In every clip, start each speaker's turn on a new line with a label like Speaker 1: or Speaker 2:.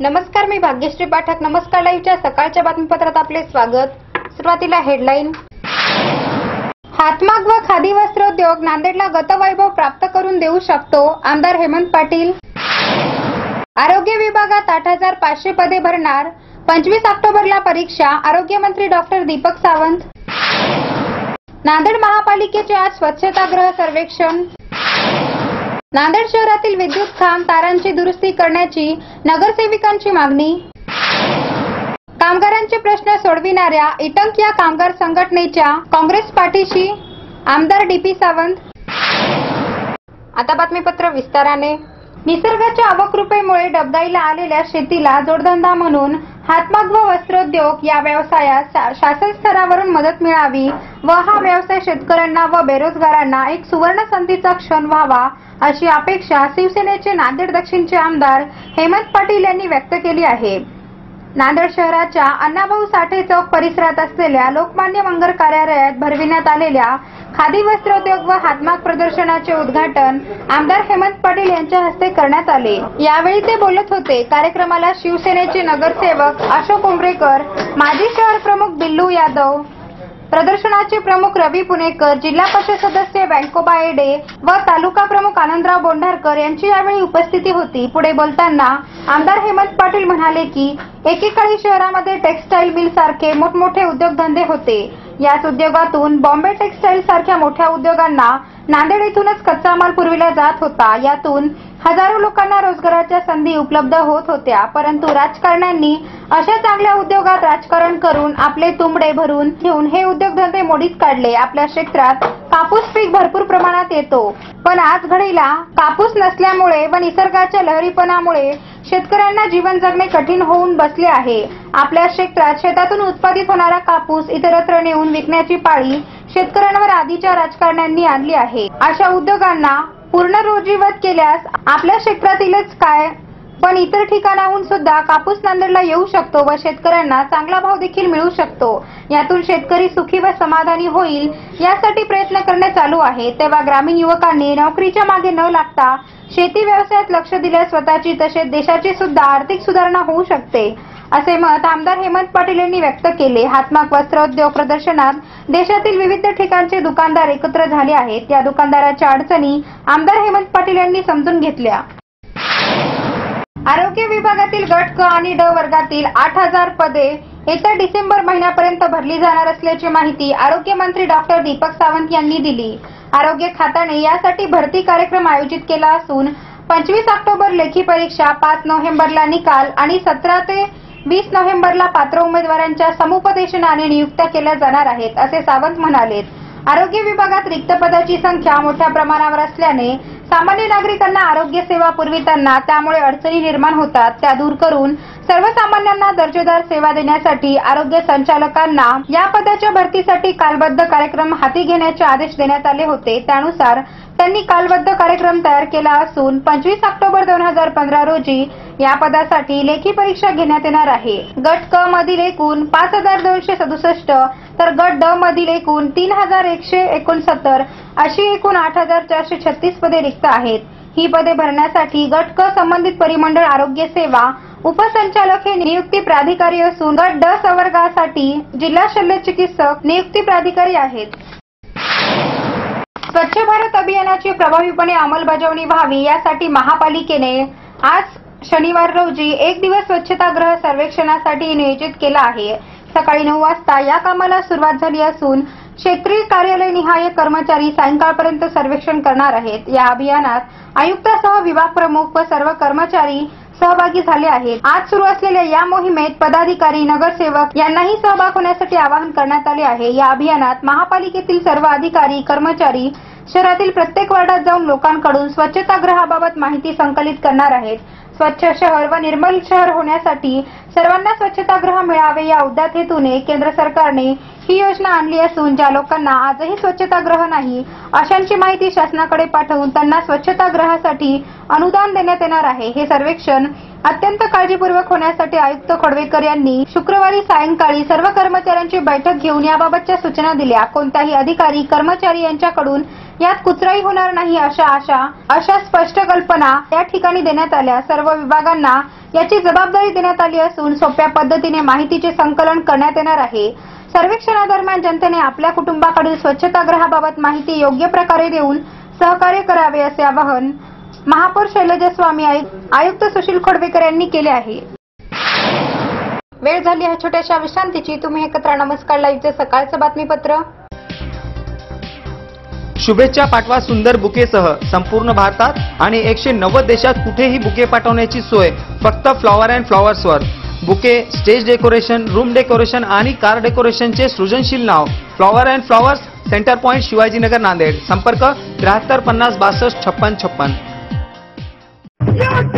Speaker 1: नमस्कार मी भाग्यश्री पाठक. नमस्कार लाईव्हच्या सकाळच्या बातमीपत्रात आपले स्वागत. सुरुवातीला हेडलाईन. हातमाग व खादी वस्त्रोद्योग नांदेडला गतवैभव प्राप्त करून देऊ शकतो आमदार हेमंत पाटील. आरोग्य विभागात आठ हजार पाचशे पदे भरणार. पंचवीस ऑक्टोबरला परीक्षा. आरोग्यमंत्री डॉक्टर दीपक सावंत. नांदेड महापालिकेचे आज स्वच्छतागृह सर्वेक्षण. नांदेड शहरातील विद्युत खांब तारांची दुरुस्ती करण्याची नगरसेविकांची मागणी. कामगारांचे प्रश्न सोडविणाऱ्या इटंक या कामगार संघटनेच्या काँग्रेस पाठीशी आमदार डीपी सावंत. आता बातमीपत्र विस्ताराने. निसर्गाच्या अवकृपेमुळे डबदाईला आलेल्या शेतीला जोडधंदा म्हणून हातमाग व वस्त्रोद्योग या व्यवसायात शा- शासन स्तरावरून मदत मिळावी व हा व्यवसाय शेतकऱ्यांना व बेरोजगारांना एक सुवर्ण संधीचा क्षण व्हावा अशी अपेक्षा शिवसेनेचे नांदेड दक्षिणचे आमदार हेमंत पाटील यांनी व्यक्त केली आहे. नांदेड शहराच्या अण्णाभाऊ साठे चौक परिसरात असलेल्या लोकमान्य मंगल कार्यालयात भरविण्यात आलेल्या खादी वस्त्रोद्योग व हातमाग प्रदर्शनाचे उद्घाटन आमदार हेमंत पाटील यांच्या हस्ते करण्यात आले. यावेळी ते बोलत होते कार्यक्रमाला शिवसेनेचे नगरसेवक अशोक उमरेकर माजी शहर प्रमुख बिल्लू यादव प्रदर्शनाचे प्रमुख रवी पुणेकर जिल्हा परिषद सदस्य बँकोबा एडे व तालुका प्रमुख आनंदराव बोंढारकर यांची यावेळी उपस्थिती होती. पुढे बोलताना आमदार हेमंत पाटील म्हणाले की एकेकाळी शहरामध्ये टेक्स्टाईल मिल सारखे मोठमोठे उद्योगधंदे होते. याच उद्योगातून बॉम्बे टेक्सटाईल सारख्या मोठ्या उद्योगांना नांदेड येथूनच कच्चा माल पुरविला जात होता. यातून हजारो लोकांना रोजगाराच्या संधी उपलब्ध होत होत्या. परंतु राजकारण्यांनी अशा चांगल्या उद्योगात राजकारण करून आपले तुंबडे भरून घेऊन हे उद्योगधंदे मोडीत काढले. आपल्या क्षेत्रात कापूस पीक भरपूर प्रमाणात येतो. पण आज घडीला कापूस नसल्यामुळे व निसर्गाच्या लहरीपणामुळे शेतकऱ्यांना जीवन जगणे कठीण होऊन बसले आहे. आपल्या क्षेत्रात शेतातून उत्पादित होणारा कापूस इतरत्र नेऊन विकण्याची पाळी शेतकऱ्यांवर आधीच्या राजकारण्यांनी आणली आहे. अशा उद्योगांना पूर्ण रोजीवत केल्यास आपल्या क्षेत्रातीलच काय पण इतर ठिकाणाहून सुद्धा कापूस नांदेडला येऊ शकतो व शेतकऱ्यांना चांगला भाव देखील मिळू शकतो. यातून शेतकरी सुखी व समाधानी होईल यासाठी प्रयत्न करणे चालू आहे. तेव्हा ग्रामीण युवकांनी नोकरीच्या मागे न लागता शेती व्यवसायात लक्ष दिल्यास स्वतःची तसेच देशाची सुद्धा आर्थिक सुधारणा होऊ शकते असे मत आमदार हेमंत पाटील यांनी व्यक्त केले. हातमाग वस्त्रोद्योग प्रदर्शनात देशातील विविध ठिकाणचे दुकानदार एकत्र झाले आहेत. या दुकानदाराच्या अडचणी आमदार हेमंत पाटील यांनी समजून घेतल्या. आरोग्य विभागातील गट क आणि ड वर्गातील आठ हजार पदे येत्या डिसेंबर महिन्यापर्यंत भरली जाणार असल्याची माहिती आरोग्य मंत्री डॉक्टर दीपक सावंत यांनी दिली. आरोग्य खात्याने यासाठी भरती कार्यक्रम आयोजित केला असून पंचवीस ऑक्टोबर लेखी परीक्षा पाच नोव्हेंबरला निकाल आणि सतरा ते वीस नोव्हेंबरला पात्र उमेदवारांच्या समुपदेशनाने नियुक्त्या केल्या जाणार आहेत असे सावंत म्हणालेत. आरोग्य विभागात रिक्त पदाची संख्या मोठ्या प्रमाणावर असल्याने सामान्य नागरिकांना आरोग्य सेवा पुरविताना त्यामुळे अडचणी निर्माण होतात. त्या दूर करून सर्वसामान्यांना दर्जेदार सेवा देण्यासाठी आरोग्य संचालकांना या पदाच्या भरतीसाठी कालबद्ध कार्यक्रम हाती घेण्याचे आदेश देण्यात आले होते. त्यानुसार त्यांनी कालबद्ध कार्यक्रम तयार केला असून पंचवीस ऑक्टोबर दोन हजार पंधरा रोजी या पदासाठी लेखी परीक्षा घेण्यात येणार आहे. गट क मधील एकूण पाच हजार दोनशे सदुसष्ट तर गट ड मधील एकूण तीन हजार एकशे एकोणसत्तर अशी एकूण आठ हजार चारशे छत्तीस पदे रिक्त आहेत. ही पदे भरण्यासाठी गट क संबंधित परिमंडळ आरोग्य सेवा उपसंचालक हे नियुक्ती प्राधिकारी असून गट ड संवर्गासाठी जिल्हा शल्य चिकित्सक नियुक्ती प्राधिकारी आहेत. स्वच्छ भारत अभियानाची प्रभावीपणे अंमलबजावणी व्हावी यासाठी महापालिकेने आज शनिवार रोजी एक दिवस स्वच्छताग्रह सर्वेक्षणासाठी नियोजित केला आहे. सकाळी नऊ वाजता या कामाला सुरुवात झाली असून क्षेत्रीय कार्यालय निहाय कर्मचारी सायंकाळपर्यंत सर्वेक्षण करणार आहेत. या अभियानात आयुक्तासह विभाग प्रमुख व सर्व कर्मचारी सहभागी झाले आहेत. आज सुरू असलेल्या या मोहिमेत पदाधिकारी नगरसेवक यांनाही सहभाग होण्यासाठी आवाहन करण्यात आले आहे. या अभियानात महापालिकेतील सर्व अधिकारी कर्मचारी शहरातील प्रत्येक वार्डात जाऊन लोकांकडून स्वच्छतागृहाबाबत माहिती संकलित करणार आहेत. स्वच्छ शहर व निर्मल शहर होण्यासाठी सर्वांना स्वच्छतागृह मिळावे या उद्यात हेतूने केंद्र सरकारने ही योजना आणली असून ज्या लोकांना आजही स्वच्छतागृह नाही अशांची माहिती शासनाकडे पाठवून त्यांना स्वच्छतागृहासाठी अनुदान देण्यात येणार आहे हे सर्वेक्षण अत्यंत काळजीपूर्वक होण्यासाठी आयुक्त खडवेकर यांनी शुक्रवारी सायंकाळी सर्व कर्मचाऱ्यांची बैठक घेऊन याबाबतच्या सूचना दिल्या. कोणताही अधिकारी कर्मचारी यांच्याकडून यात कुचराई होणार नाही अशा आशा अशा स्पष्ट कल्पना या ठिकाणी देण्यात आल्या. सर्व विभागांना याची जबाबदारी देण्यात आली असून सोप्या पद्धतीने माहितीचे संकलन करण्यात येणार आहे. सर्वेक्षणादरम्यान जनतेने आपल्या कुटुंबाकडील स्वच्छतागृहाबाबत माहिती योग्य प्रकारे देऊन सहकार्य करावे असे आवाहन महापौर शैलजा स्वामी आयुक्त आयुक्त सुशील खोडवेकर यांनी केले आहे. वेळ झाली ह्या छोट्याशा विश्रांतीची. तुम्ही एकत्र नमस्कार लाईव्हचे सकाळचं बातमीपत्र.
Speaker 2: शुभेच्छा पाठवा सुंदर बुकेसह. संपूर्ण भारतात आणि एकशे नव्वद देशात कुठेही बुके पाठवण्याची सोय. फक्त flower and फ्लॉवर्सवर. Bouquet stage decoration room decoration आणि कार डेकोरेशनचे सृजनशील नाव. Flower and flowers centre point Shivajinagar Nanded. संपर्क त्र्याहत्तर पन्नास बासष्ट छप्पन छप्पन.
Speaker 1: You're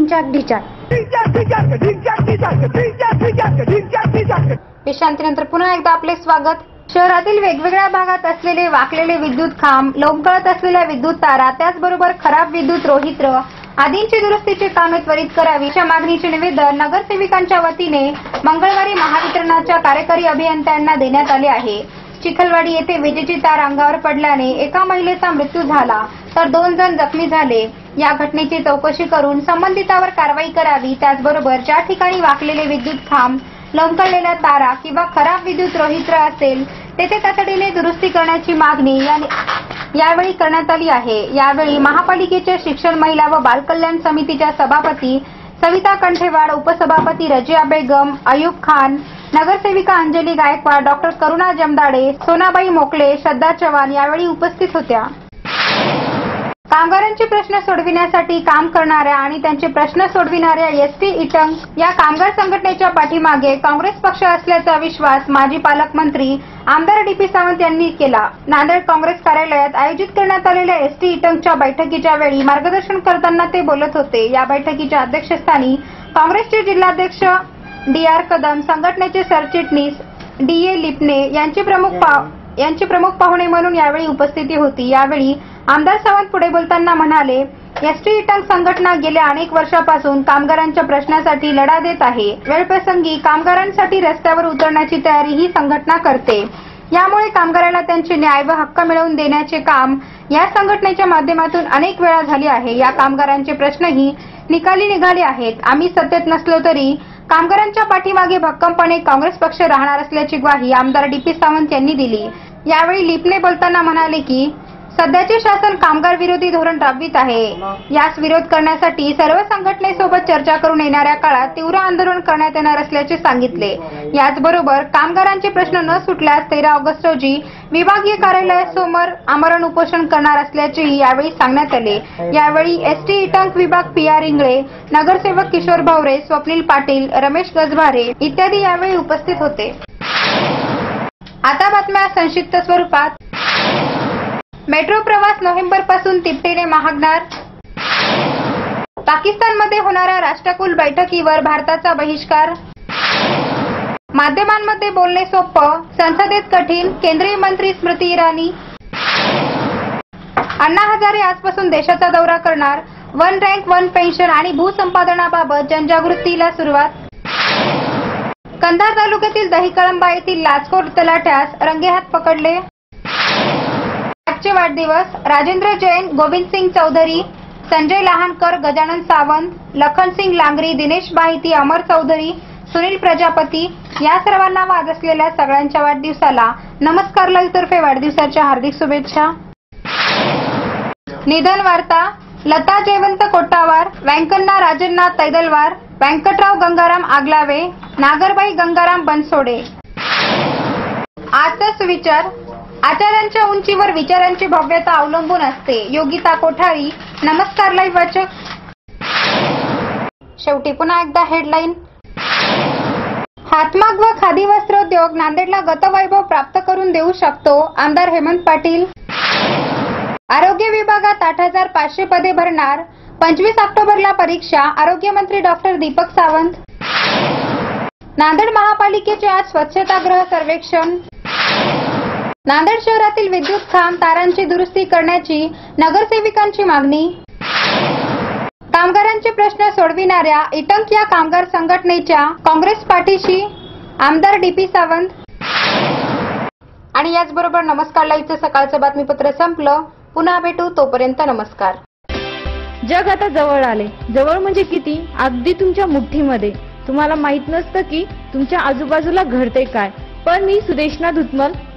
Speaker 1: विश्रांतीनंतर पुन्हा एकदा आपले स्वागत. शहरातील वेगवेगळ्या भागात असलेले वाकलेले विद्युत खांब लोकगळत असलेल्या विद्युत तारा त्याचबरोबर खराब विद्युत रोहित्र आदींची दुरुस्तीची कामे त्वरित करावी. अशा मागणीचे निवेदन नगरसेविकांच्या वतीने मंगळवारी महावितरणाच्या कार्यकारी अभियंत्यांना देण्यात आले आहे. चिखलवाडी येथे विजेची तार अंगावर पडल्याने एका महिलेचा मृत्यू झाला. तर दोन जण जखमी झाले. या घटनेची चौकशी करून संबंधितावर कारवाई करावी. त्याचबरोबर ज्या ठिकाणी वाकलेले विद्युत खांब लंकडलेल्या तारा किंवा खराब विद्युत रोहित्र असेल तेथे तातडीने दुरुस्ती करण्याची मागणी या यावेळी करण्यात आली आहे. यावेळी महापालिकेच्या शिक्षण महिला व बालकल्याण समितीच्या सभापती सविता कंठेवाड उपसभापती रजिया बेगम अयुब खान नगरसेविका अंजली गायकवाड डॉक्टर करुणा जमदाडे सोनाबाई मोकळे श्रद्धा चव्हाण यावेळी उपस्थित होत्या. कामगारांचे प्रश्न सोडविण्यासाठी काम करणाऱ्या आणि त्यांचे प्रश्न सोडविणाऱ्या एस टी इटंग या कामगार संघटनेच्या पाठीमागे काँग्रेस पक्ष असल्याचा विश्वास माजी पालकमंत्री आमदार डी पी सावंत यांनी केला. नांदेड काँग्रेस कार्यालयात आयोजित करण्यात आलेल्या एस टी इटंगच्या बैठकीच्या वेळी मार्गदर्शन करताना ते बोलत होते. या बैठकीच्या अध्यक्षस्थानी काँग्रेसचे जिल्हाध्यक्ष डी आर कदम संघटनेचे सरचिटणीस डी ए लिपणे यांचे प्रमुख पा- यांची प्रमुख पाहुणे म्हणून यावेळी उपस्थिती होती. यावेळी आमदार सावंत पुढे बोलताना म्हणाले एसटी इटंग संघटना गेल्या अनेक वर्षापासून कामगारांच्या प्रश्नासाठी लढा देत आहे. वेळप्रसंगी कामगारांसाठी रस्त्यावर उतरण्याची तयारी ही संघटना करते. यामुळे कामगाराला त्यांचे न्याय व हक्क मिळवून देण्याचे काम या संघटनेच्या माध्यमातून अनेक वेळा झाले आहे. या कामगारांचे प्रश्नही निकाली निघाले आहेत. आम्ही सत्तेत नसलो तरी कामगारांच्या पाठीमागे भक्कमपणे काँग्रेस पक्ष राहणार असल्याची ग्वाही आमदार डी पी सावंत यांनी दिली. यावेळी लिपने बोलताना म्हणाले की सध्याचे शासन कामगार विरोधी धोरण राबवित आहे. यास विरोध करण्यासाठी सर्व संघटनेसोबत चर्चा करून येणाऱ्या काळात तीव्र आंदोलन करण्यात येणार असल्याचे सांगितले. याचबरोबर कामगारांचे प्रश्न न सुटल्यास तेरा ऑगस्ट रोजी विभागीय कार्यालयासमोर आमरण उपोषण करणार असल्याचेही यावेळी सांगण्यात आले. यावेळी एसटी इटंक विभाग पी आर इंगळे नगरसेवक किशोर भावरे स्वप्नील पाटील रमेश गजभारे इत्यादी यावेळी उपस्थित होते. आता बातम्या संक्षिप्त स्वरूपात. मेट्रो प्रवास नोव्हेंबरपासून तिपटीने महागणार. पाकिस्तानमध्ये होणाऱ्या राष्ट्रकुल बैठकीवर भारताचा बहिष्कार. माध्यमांमध्ये बोलणे सोपं संसदेत कठीण केंद्रीय मंत्री स्मृती इराणी. अण्णा हजारे आजपासून देशाचा दौरा करणार वन रँक वन पेन्शन आणि भूसंपादनाबाबत जनजागृतीला सुरुवात. कंधार तालुक्यातील दहीकळंबा येथील लाचखोर तलाठ्यास रंगेहात पकडले. आजचे वाढदिवस राजेंद्र जैन गोविंद सिंग चौधरी संजय लहानकर गजानन सावंत लखनसिंग लांगरी दिनेश बाहिती अमर चौधरी सुनील प्रजापती या सर्वांना वाद असलेल्या सगळ्यांच्या वाढदिवसाला नमस्कार लईतर्फे वाढदिवसाच्या हार्दिक शुभेच्छा. निधन वार्ता लता जयवंत कोट्टावार व्यंकण्णा राजन्ना तैदलवार व्यंकटराव गंगाराम आगलावे नागरबाई गंगाराम बनसोडे. आजचा सुविचार आचार्यांच्या उंचीवर विचारांची भव्यता अवलंबून असते. योगिता कोठारी नमस्कार लाईव्ह वाचक. शेवटी पुन्हा एकदा हेडलाईन हातमाग व खादी वस्त्रोद्योग नांदेडला गतवैभव प्राप्त करून देऊ शकतो आमदार हेमंत पाटील. आरोग्य विभागात आठ हजार पाचशे पदे भरणार. पंचवीस ऑक्टोबरला परीक्षा आरोग्यमंत्री डॉक्टर दीपक सावंत. नांदेड महापालिकेचे आज स्वच्छतागृह सर्वेक्षण. नांदेड शहरातील विद्युत खांब तारांची दुरुस्ती करण्याची नगरसेविकांची मागणी. कामगारांचे प्रश्न सोडविणाऱ्या इटंक या कामगार संघटनेच्या काँग्रेस पाठीशी आमदार डी पी सावंत. आणि याचबरोबर नमस्कार लाईव्हचं सकाळचं बातमीपत्र संपलं. पुन्हा भेटू तोपर्यंत नमस्कार.
Speaker 3: जग आता जवळ आले. जवळ म्हणजे किती? अगदी तुमच्या मुठ्ठीमध्ये. तुम्हाला माहीत नसतं की तुमच्या आजूबाजूला घडते काय. पण मी सुदेशना धुतमल